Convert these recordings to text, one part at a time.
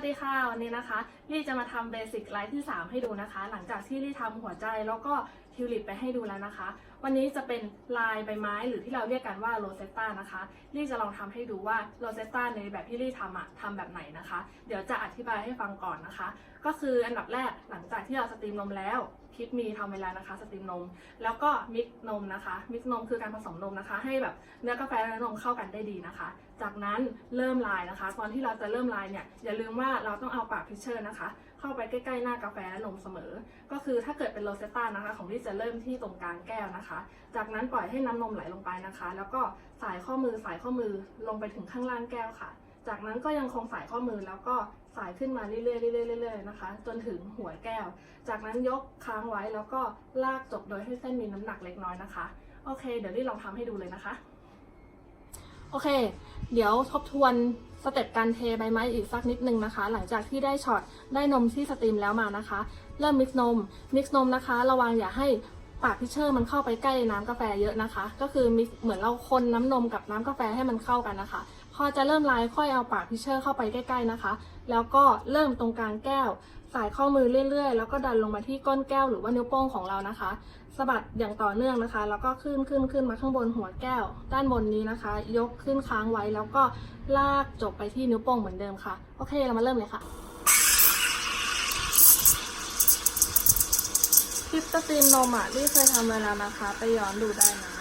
วัสดีค่ะวันนี้นะคะ ลี่จะมาทำเบสิกไลท์ที่ 3 ให้ดูนะคะ หลังจากที่ลี่ทำหัวใจแล้วก็ ทิวลิปไปให้ดูแล้วนะคะ วันนี้จะเป็นลายใบไม้หรือที่เราเรียกกันว่าโรเซตตานะคะลี่จะลองทำให้ดูว่าโรเซตตาในแบบที่ลี่ทำอะทำแบบไหนนะคะ เดี๋ยวจะอธิบายให้ฟังก่อนนะคะ ก็คืออันดับแรกหลังจากที่เราสตรีมนมแล้วคิดมีทำเวลานะคะสตรีมนม แล้วก็มิกนมนะคะ มิกนมคือการผสมนมนะคะ ให้แบบเนื้อกาแฟและนมเข้ากันได้ดีนะคะ จากนั้นเริ่มลายนะคะ ตอนที่เราจะเริ่มลายเนี่ยอย่าลืมว่าเราต้องเอาปากพิชเชอร์นะคะ เข้าไปใกล้ๆหน้ากาแฟและนมเสมอ ก็คือถ้าเกิดเป็นโรเซตตานะคะ ของที่จะเริ่มที่ตรงกลางแก้วนะคะ จากนั้นปล่อยให้น้ำนมไหลลงไปนะคะ แล้วก็สายข้อมือสายข้อมือลงไปถึงข้างล่างแก้วค่ะ จากนั้นก็ยังคงสายข้อมือแล้วก็สายขึ้นมาเรื่อยๆเรื่อยๆเรื่อยๆนะคะ จนถึงหัวแก้ว จากนั้นยกค้างไว้แล้วก็ลากจบโดยให้เส้นมีน้ำหนักเล็กน้อยนะคะ โอเค เดี๋ยวรี่ลองทำให้ดูเลยนะคะ โอเค เดี๋ยวทบทวนสเต็ปการเทใบไม้อีกสักนิดนึงนะคะ หลังจากที่ได้ช็อตได้นมที่สตรีมแล้วมานะคะ เริ่มมิกซ์นม มิกซ์นมนะคะ ระวังอย่าให้ปากพิเชอร์มันเข้าไปใกล้น้ำกาแฟเยอะนะคะ ก็คือมิกซ์เหมือนเราคนน้ำนมกับน้ำกาแฟให้มันเข้ากันนะคะ อจะเริ่มลายค่อยเอาปากพิเชอร์เข้าไปใกล้ๆนะคะ แล้วก็เริ่มตรงกลางแก้ว สายข้อมือเรื่อยๆ แล้วก็ดันลงมาที่ก้นแก้วหรือว่านิ้วโป้งของเรานะคะสะบัดอย่างต่อเนื่องนะคะ แล้วก็ขึ้นขึ้นขึ้นมาข้างบนหัวแก้ว ด้านบนนี้นะคะ ยกขึ้นค้างไว้แล้วก็ลากจบไปที่นิ้วโป้งเหมือนเดิมค่ะ โอเคเรามาเริ่มเลยค่ะคลิปสตรีมนมอะที่เคยทำไว้แล้วนะคะ ไปย้อนดูได้นะ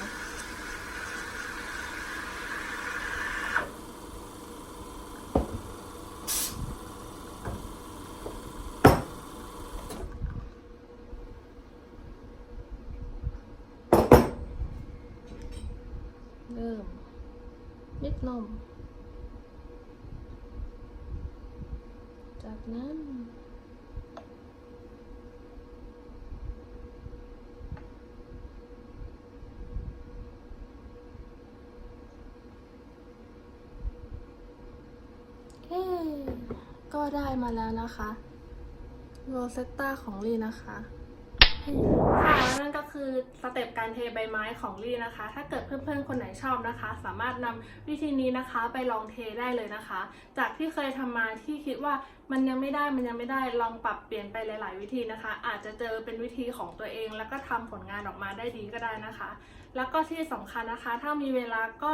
เริ่มมิดนม จากนั้นโอเคก็ได้มาแล้วนะคะ โรเซตตาของลีนะคะ สเต็ปการเทใบไม้ของลี่นะคะ ถ้าเกิดเพื่อนๆคนไหนชอบนะคะ สามารถนำวิธีนี้นะคะไปลองเทได้เลยนะคะ จากที่เคยทำมาที่คิดว่ามันยังไม่ได้มันยังไม่ได้ลองปรับเปลี่ยนไปหลาย ๆ วิธีนะคะ อาจจะเจอเป็นวิธีของตัวเอง แล้วก็ทำผลงานออกมาได้ดีก็ได้นะคะ แล้วก็ที่สำคัญนะคะ ถ้ามีเวลาก็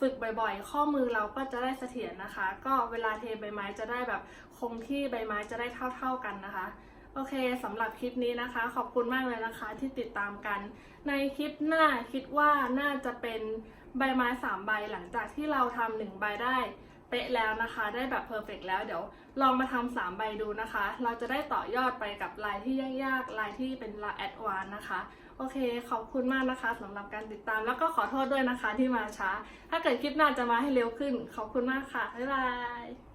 ฝึกบ่อยๆ ข้อมือเราก็จะได้เสถียรนะคะ ก็เวลาเทใบไม้จะได้แบบคงที่ใบไม้จะได้เท่า ๆกันนะคะ โอเคสำหรับคลิปนี้นะคะ ขอบคุณมากเลยนะคะที่ติดตามกัน ในคลิปหน้าคิดว่าน่าจะเป็นใบไม้สามใบหลังจากที่เราทำหนึ่งใบได้เป๊ะแล้วนะคะ ได้แบบเพอร์เฟกแล้วเดี๋ยวลองมาทำสามใบดูนะคะ เราจะได้ต่อยอดไปกับลายที่ยากๆลายที่เป็นลายแอดวานนะคะ โอเค ขอบคุณมากนะคะสำหรับการติดตามแล้วก็ขอโทษด้วยนะคะที่มาช้า ถ้าเกิดคลิปหน้าจะมาให้เร็วขึ้น ขอบคุณมากค่ะ บ๊ายบาย